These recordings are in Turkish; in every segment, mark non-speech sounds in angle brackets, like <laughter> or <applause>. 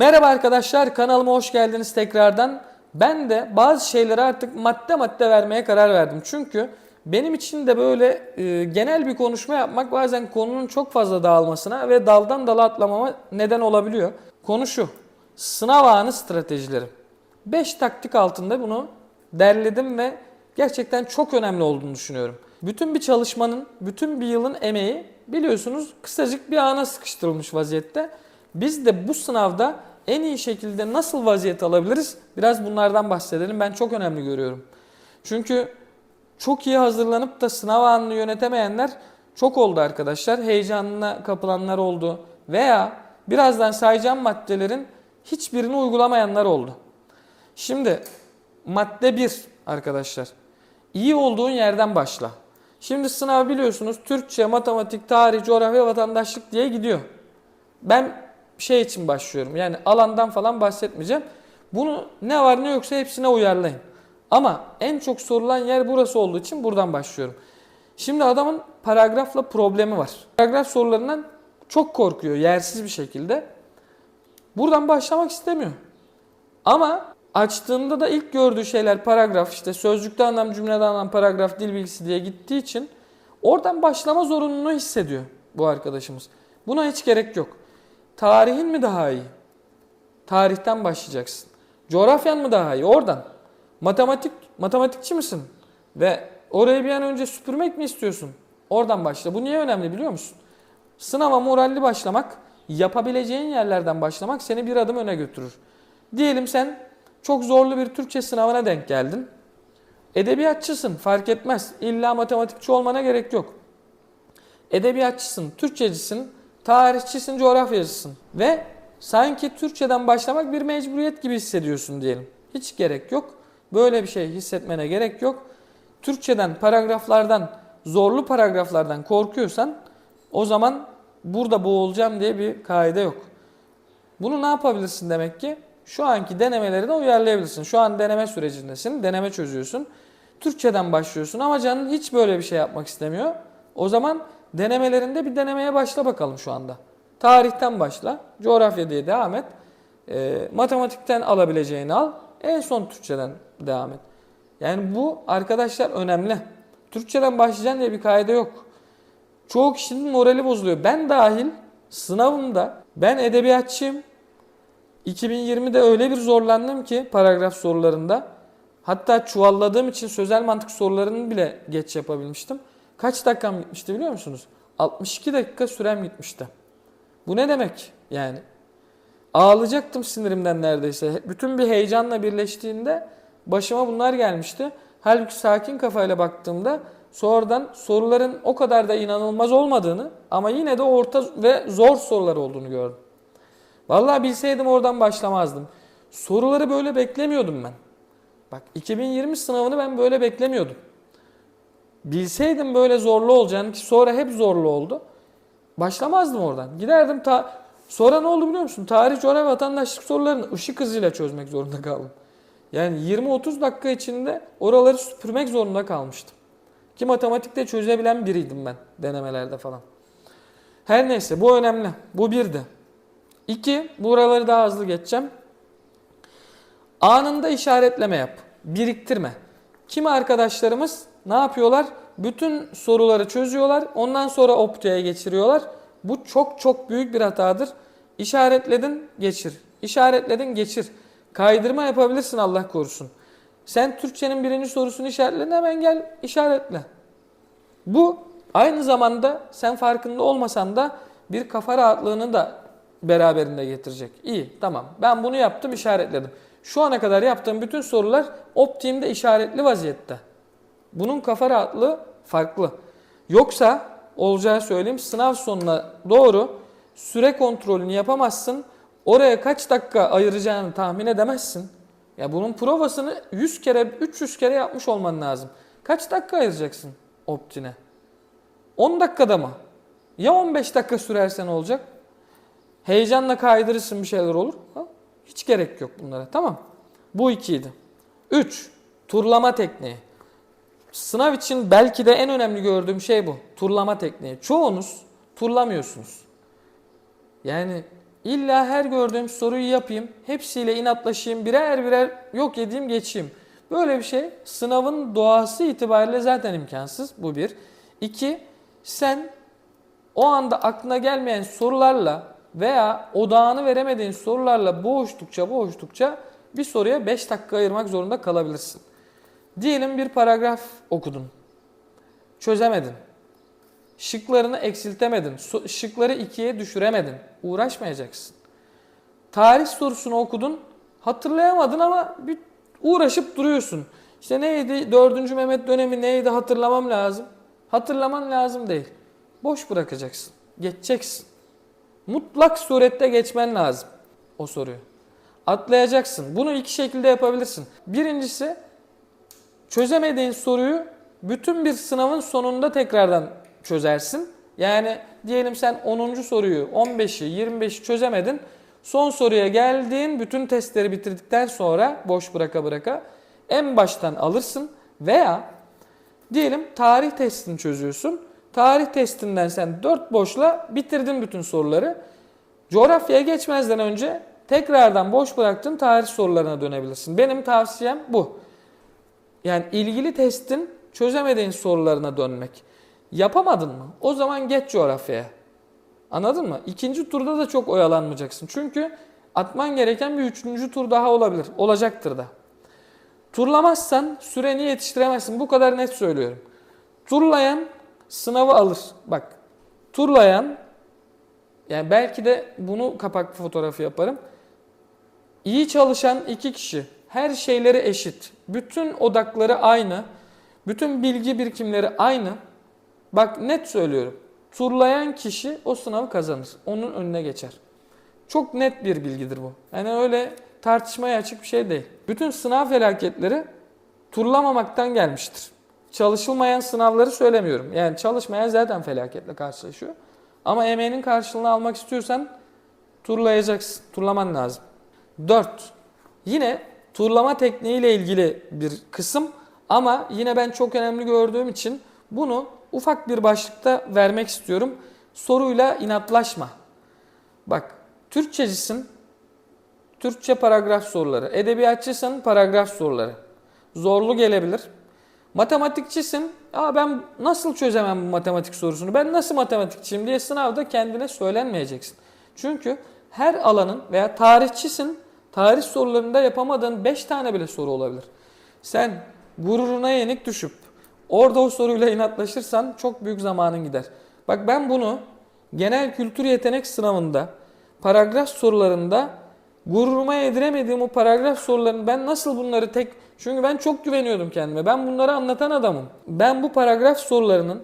Merhaba arkadaşlar kanalıma hoş geldiniz tekrardan. Ben de bazı şeyleri artık madde madde vermeye karar verdim. Çünkü benim için de böyle e, genel bir konuşma yapmak bazen konunun çok fazla dağılmasına ve daldan dala atlamama neden olabiliyor. Konu şu. Sınav anı stratejileri. 5 taktik altında bunu derledim ve gerçekten çok önemli olduğunu düşünüyorum. Bütün bir çalışmanın, bütün bir yılın emeği biliyorsunuz kısacık bir ana sıkıştırılmış vaziyette. Biz de bu sınavda en iyi şekilde nasıl vaziyet alabiliriz? Biraz bunlardan bahsedelim. Ben çok önemli görüyorum. Çünkü çok iyi hazırlanıp da sınav anını yönetemeyenler çok oldu arkadaşlar. Heyecanına kapılanlar oldu. Veya birazdan sayacağım maddelerin hiçbirini uygulamayanlar oldu. Şimdi madde 1 arkadaşlar. İyi olduğun yerden başla. Şimdi sınav biliyorsunuz Türkçe, matematik, tarih, coğrafya, vatandaşlık diye gidiyor. Ben şey için başlıyorum. Yani alandan falan bahsetmeyeceğim. Bunu ne var ne yoksa hepsine uyarlayın. Ama en çok sorulan yer burası olduğu için buradan başlıyorum. Şimdi adamın paragrafla problemi var. Paragraf sorularından çok korkuyor yersiz bir şekilde. Buradan başlamak istemiyor. Ama açtığında da ilk gördüğü şeyler paragraf işte sözcükte anlam cümlede anlam paragraf dil bilgisi diye gittiği için oradan başlama zorunluluğu hissediyor bu arkadaşımız. Buna hiç gerek yok. Tarihin mi daha iyi? Tarihten başlayacaksın. Coğrafyan mı daha iyi? Oradan. Matematik, matematikçi misin? Ve orayı bir an önce süpürmek mi istiyorsun? Oradan başla. Bu niye önemli biliyor musun? Sınava moralli başlamak, yapabileceğin yerlerden başlamak seni bir adım öne götürür. Diyelim sen çok zorlu bir Türkçe sınavına denk geldin. Edebiyatçısın fark etmez. İlla matematikçi olmana gerek yok. Edebiyatçısın, Türkçecisin, tarihçisin, coğrafyacısın. Ve sanki Türkçeden başlamak bir mecburiyet gibi hissediyorsun diyelim. Hiç gerek yok. Böyle bir şey hissetmene gerek yok. Türkçeden, paragraflardan, zorlu paragraflardan korkuyorsan o zaman burada boğulacağım diye bir kaide yok. Bunu ne yapabilirsin demek ki? Şu anki denemeleri de uyarlayabilirsin. Şu an deneme sürecindesin, deneme çözüyorsun. Türkçeden başlıyorsun ama canın hiç böyle bir şey yapmak istemiyor. O zaman denemelerinde bir denemeye başla bakalım şu anda. Tarihten başla, coğrafya diye devam et. E, matematikten alabileceğini al, en son Türkçeden devam et. Yani bu arkadaşlar önemli. Türkçeden başlayacaksın diye bir kaide yok. Çoğu kişinin morali bozuluyor. Ben dahil sınavımda ben edebiyatçıyım. 2020'de öyle bir zorlandım ki paragraf sorularında. Hatta çuvalladığım için sözel mantık sorularını bile geç yapabilmiştim. Kaç dakikam gitmişti biliyor musunuz? 62 dakika sürem gitmişti. Bu ne demek yani? Ağlayacaktım sinirimden neredeyse. Bütün bir heyecanla birleştiğinde başıma bunlar gelmişti. Halbuki sakin kafayla baktığımda sonradan soruların o kadar da inanılmaz olmadığını ama yine de orta ve zor sorular olduğunu gördüm. Vallahi bilseydim oradan başlamazdım. Soruları böyle beklemiyordum ben. Bak 2020 sınavını ben böyle beklemiyordum. Bilseydim böyle zorlu olacağını ki sonra hep zorlu oldu. Başlamazdım oradan. Giderdim ta sonra ne oldu biliyor musun? Tarih, coğrafya, vatandaşlık sorularını ışık hızıyla çözmek zorunda kaldım. Yani 20-30 dakika içinde oraları süpürmek zorunda kalmıştım. Ki matematikte çözebilen biriydim ben denemelerde falan. Her neyse bu önemli. Bu birdi. İki, buraları daha hızlı geçeceğim. Anında işaretleme yap. Biriktirme. Kimi arkadaşlarımız ne yapıyorlar? Bütün soruları çözüyorlar. Ondan sonra optiğe geçiriyorlar. Bu çok çok büyük bir hatadır. İşaretledin geçir. İşaretledin geçir. Kaydırma yapabilirsin Allah korusun. Sen Türkçenin birinci sorusunu işaretledin hemen gel işaretle. Bu aynı zamanda sen farkında olmasan da bir kafa rahatlığını da beraberinde getirecek. İyi tamam ben bunu yaptım işaretledim. Şu ana kadar yaptığım bütün sorular optimde işaretli vaziyette. Bunun kafa rahatlığı farklı. Yoksa olacağı söyleyeyim sınav sonuna doğru süre kontrolünü yapamazsın. Oraya kaç dakika ayıracağını tahmin edemezsin. Ya bunun provasını 100 kere 300 kere yapmış olman lazım. Kaç dakika ayıracaksın optine? 10 dakikada mı? Ya 15 dakika sürerse ne olacak? Heyecanla kaydırırsın bir şeyler olur. Hiç gerek yok bunlara. Tamam. Bu ikiydi. 3. Turlama tekniği. Sınav için belki de en önemli gördüğüm şey bu. Turlama tekniği. Çoğunuz turlamıyorsunuz. Yani İlla her gördüğüm soruyu yapayım, hepsiyle inatlaşayım, birer birer yok edeyim geçeyim. Böyle bir şey sınavın doğası itibariyle zaten imkansız. Bu bir. İki, sen o anda aklına gelmeyen sorularla veya odağını veremediğin sorularla boğuştukça boğuştukça bir soruya 5 dakika ayırmak zorunda kalabilirsin. Diyelim bir paragraf okudun. Çözemedin. Şıklarını eksiltemedin. Şıkları ikiye düşüremedin. Uğraşmayacaksın. Tarih sorusunu okudun. Hatırlayamadın ama bir uğraşıp duruyorsun. İşte neydi? 4. Mehmet dönemi neydi? Hatırlamam lazım. Hatırlaman lazım değil. Boş bırakacaksın. Geçeceksin. Mutlak surette geçmen lazım o soruyu. Atlayacaksın. Bunu iki şekilde yapabilirsin. Birincisi çözemediğin soruyu bütün bir sınavın sonunda tekrardan çözersin. Yani diyelim sen 10. soruyu, 15'i, 25'i çözemedin. Son soruya geldiğin bütün testleri bitirdikten sonra boş bıraka bıraka en baştan alırsın veya diyelim tarih testini çözüyorsun. Tarih testinden sen 4 boşla bitirdin bütün soruları. Coğrafyaya geçmezden önce tekrardan boş bıraktığın tarih sorularına dönebilirsin. Benim tavsiyem bu. Yani ilgili testin çözemediğin sorularına dönmek. Yapamadın mı? O zaman geç coğrafyaya. Anladın mı? İkinci turda da çok oyalanmayacaksın. Çünkü atman gereken bir üçüncü tur daha olabilir. Olacaktır da. Turlamazsan süreni yetiştiremezsin. Bu kadar net söylüyorum. Turlayan sınavı alır. Bak turlayan yani belki de bunu kapak fotoğrafı yaparım. İyi çalışan iki kişi. Her şeyleri eşit. Bütün odakları aynı. Bütün bilgi birikimleri aynı. Bak net söylüyorum. Turlayan kişi o sınavı kazanır. Onun önüne geçer. Çok net bir bilgidir bu. Yani öyle tartışmaya açık bir şey değil. Bütün sınav felaketleri turlamamaktan gelmiştir. Çalışılmayan sınavları söylemiyorum. Yani çalışmayan zaten felaketle karşılaşıyor. Ama emeğinin karşılığını almak istiyorsan turlayacaksın. Turlaman lazım. 4. Yine turlama tekniğiyle ilgili bir kısım ama yine ben çok önemli gördüğüm için bunu ufak bir başlıkta vermek istiyorum. Soruyla inatlaşma. Bak, Türkçecisin, Türkçe paragraf soruları. Edebiyatçısın, paragraf soruları. Zorlu gelebilir. Matematikçisin, Aa ben nasıl çözemem bu matematik sorusunu, ben nasıl matematikçiyim diye sınavda kendine söylenmeyeceksin. Çünkü her alanın veya tarihçisin, tarih sorularında yapamadığın 5 tane bile soru olabilir. Sen gururuna yenik düşüp orada o soruyla inatlaşırsan çok büyük zamanın gider. Bak ben bunu genel kültür yetenek sınavında paragraf sorularında gururuma yediremediğim o paragraf sorularını ben nasıl bunları tek çünkü ben çok güveniyordum kendime. Ben bunları anlatan adamım. Ben bu paragraf sorularının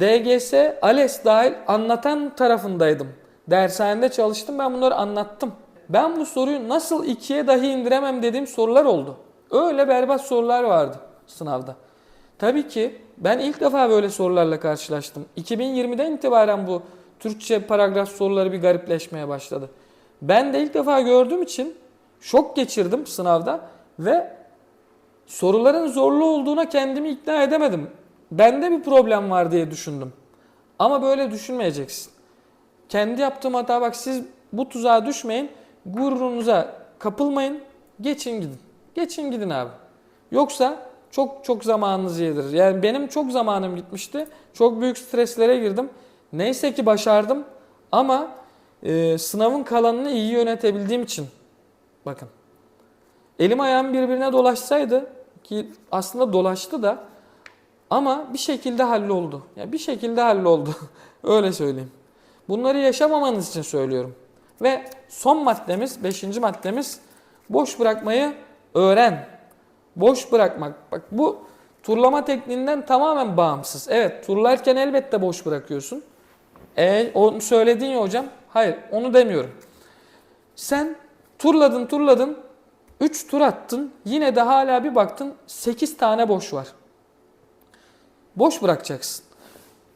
DGS, ALES dahil anlatan tarafındaydım. Dershanede çalıştım ben bunları anlattım. Ben bu soruyu nasıl ikiye dahi indiremem dediğim sorular oldu. Öyle berbat sorular vardı sınavda. Tabii ki ben ilk defa böyle sorularla karşılaştım. 2020'den itibaren bu Türkçe paragraf soruları bir garipleşmeye başladı. Ben de ilk defa gördüğüm için şok geçirdim sınavda ve soruların zorlu olduğuna kendimi ikna edemedim. Bende bir problem var diye düşündüm. Ama böyle düşünmeyeceksin. Kendi yaptığım hata bak siz bu tuzağa düşmeyin. Gururunuza kapılmayın. Geçin gidin. Geçin gidin abi. Yoksa çok çok zamanınızı yedirir. Yani benim çok zamanım gitmişti. Çok büyük streslere girdim. Neyse ki başardım ama e, sınavın kalanını iyi yönetebildiğim için bakın elim ayağım birbirine dolaşsaydı ki aslında dolaştı da ama bir şekilde halloldu. Yani bir şekilde halloldu. <laughs> Öyle söyleyeyim. Bunları yaşamamanız için söylüyorum. Ve son maddemiz, beşinci maddemiz boş bırakmayı öğren. Boş bırakmak. Bak bu turlama tekniğinden tamamen bağımsız. Evet turlarken elbette boş bırakıyorsun. E, onu söyledin ya hocam. Hayır onu demiyorum. Sen turladın turladın 3 tur attın yine de hala bir baktın 8 tane boş var. Boş bırakacaksın.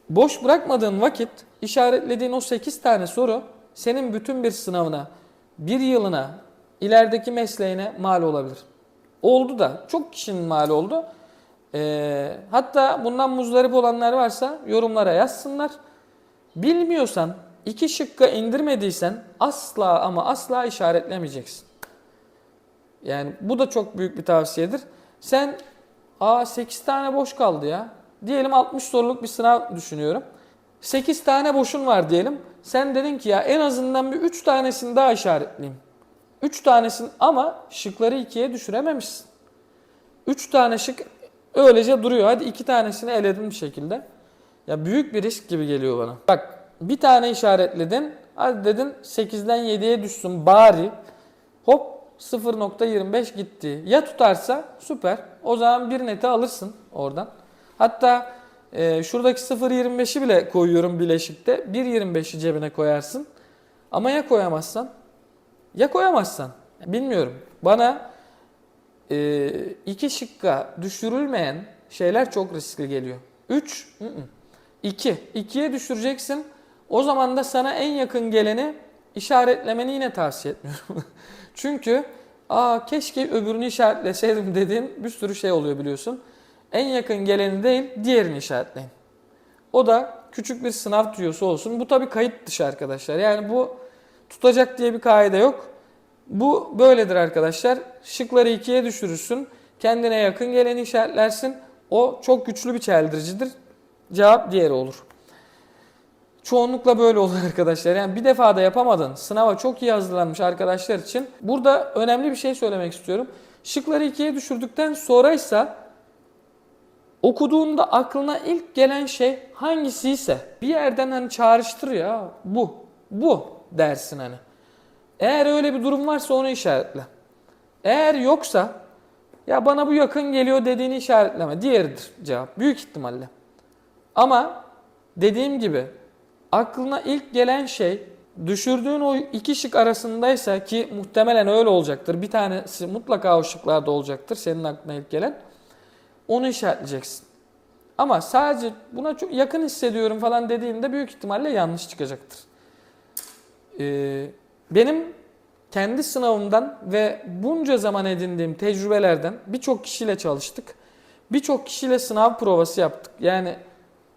Boş bırakmadığın vakit işaretlediğin o 8 tane soru senin bütün bir sınavına, bir yılına, ilerideki mesleğine mal olabilir. Oldu da çok kişinin mal oldu. Ee, hatta bundan muzdarip olanlar varsa yorumlara yazsınlar. Bilmiyorsan iki şıkka indirmediysen asla ama asla işaretlemeyeceksin. Yani bu da çok büyük bir tavsiyedir. Sen aa 8 tane boş kaldı ya. Diyelim 60 soruluk bir sınav düşünüyorum. 8 tane boşun var diyelim. Sen dedin ki ya en azından bir 3 tanesini daha işaretleyeyim. 3 tanesini ama şıkları ikiye düşürememişsin. 3 tane şık öylece duruyor. Hadi 2 tanesini eledin bir şekilde. Ya büyük bir risk gibi geliyor bana. Bak bir tane işaretledin. Hadi dedin 8'den 7'ye düşsün bari. Hop 0.25 gitti. Ya tutarsa süper. O zaman bir neti alırsın oradan. Hatta e, şuradaki 0.25'i bile koyuyorum bileşikte. 1.25'i cebine koyarsın. Ama ya koyamazsan? Ya koyamazsan? Bilmiyorum. Bana e, iki şıkka düşürülmeyen şeyler çok riskli geliyor. 3, 2. 2'ye düşüreceksin. O zaman da sana en yakın geleni işaretlemeni yine tavsiye etmiyorum. <laughs> Çünkü aa keşke öbürünü işaretleseydim dediğin bir sürü şey oluyor biliyorsun. En yakın geleni değil diğerini işaretleyin. O da küçük bir sınav tüyosu olsun. Bu tabii kayıt dışı arkadaşlar. Yani bu tutacak diye bir kaide yok. Bu böyledir arkadaşlar. Şıkları ikiye düşürürsün. Kendine yakın geleni işaretlersin. O çok güçlü bir çeldiricidir. Cevap diğeri olur. Çoğunlukla böyle olur <laughs> arkadaşlar. Yani bir defa da yapamadın. Sınava çok iyi hazırlanmış arkadaşlar için. Burada önemli bir şey söylemek istiyorum. Şıkları ikiye düşürdükten sonraysa okuduğunda aklına ilk gelen şey hangisiyse bir yerden hani çağrıştır ya bu, bu dersin hani. Eğer öyle bir durum varsa onu işaretle. Eğer yoksa ya bana bu yakın geliyor dediğini işaretleme. Diğeridir cevap. Büyük ihtimalle. Ama dediğim gibi aklına ilk gelen şey düşürdüğün o iki şık arasındaysa ki muhtemelen öyle olacaktır. Bir tanesi mutlaka o şıklarda olacaktır senin aklına ilk gelen. Onu işaretleyeceksin. Ama sadece buna çok yakın hissediyorum falan dediğinde büyük ihtimalle yanlış çıkacaktır. Ee, benim kendi sınavımdan ve bunca zaman edindiğim tecrübelerden birçok kişiyle çalıştık. Birçok kişiyle sınav provası yaptık. Yani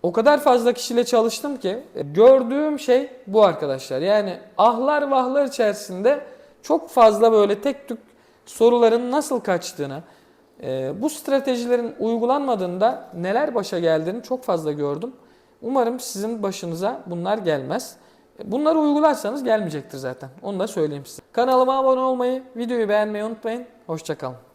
o kadar fazla kişiyle çalıştım ki gördüğüm şey bu arkadaşlar. Yani ahlar vahlar içerisinde çok fazla böyle tek tük soruların nasıl kaçtığını, e, bu stratejilerin uygulanmadığında neler başa geldiğini çok fazla gördüm. Umarım sizin başınıza bunlar gelmez. Bunları uygularsanız gelmeyecektir zaten. Onu da söyleyeyim size. Kanalıma abone olmayı, videoyu beğenmeyi unutmayın. Hoşçakalın.